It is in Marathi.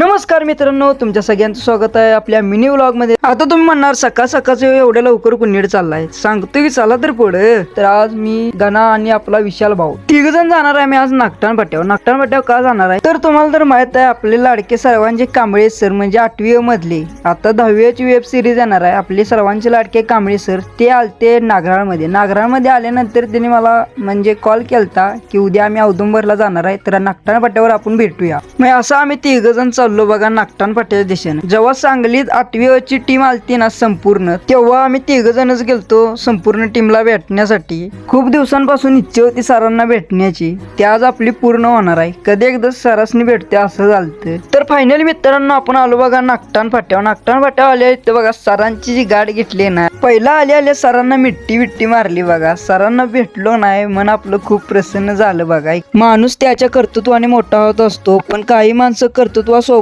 नमस्कार मित्रांनो तुमच्या सगळ्यांचं स्वागत आहे आपल्या मिनी व्लॉगमध्ये आता तुम्ही म्हणणार सकाळ सकाळचं एवढ्या लवकर कुणीड चाललाय? सांगतो की चला तर पुढे. तर आज मी गणा आणि आपला विशाल भाऊ. तिघ जण जाणार आहे मी आज नागटाण पट्ट्यावर नागटाण पट्ट्यावर का जाणार आहे? तर तुम्हाला तर माहीत आहे आपले लाडके सर्वांचे कांबळे सर म्हणजे आठवी मधले. आता दहावीची वेब सिरीज येणार आहे. आपले सर्वांचे लाडके कांबळे सर ते आलते नागराळमध्ये. नागराळमध्ये आल्यानंतर त्यांनी मला म्हणजे कॉल केलता की उद्या आम्ही औदुंबरला जाणार आहे. तर नागटाण पट्ट्यावर आपण भेटूया. मग असं आम्ही तिघ जण चालू चाललो बघा नागटान फाट्याच्या दिशेने. जेव्हा सांगलीत आठवीची टीम आलती ना संपूर्ण तेव्हा आम्ही तिघ जणच गेलतो संपूर्ण टीमला भेटण्यासाठी. खूप दिवसांपासून इच्छा होती सरांना भेटण्याची. ती आज आपली पूर्ण होणार आहे. कधी एकदा सरासनी भेटते असं झालं तर फायनल मित्रांनो आपण आलो बघा नागटान फाट्यावर. नागटान फाट्यावर आले इथं बघा सरांची जी गाठ घेतली ना पहिला आले आले सरांना मिट्टी विट्टी मारली बघा. सरांना भेटलो नाही मन आपलं खूप प्रसन्न झालं बघा. माणूस त्याच्या कर्तृत्वाने मोठा होत असतो पण काही माणसं कर्तृत्वासोबत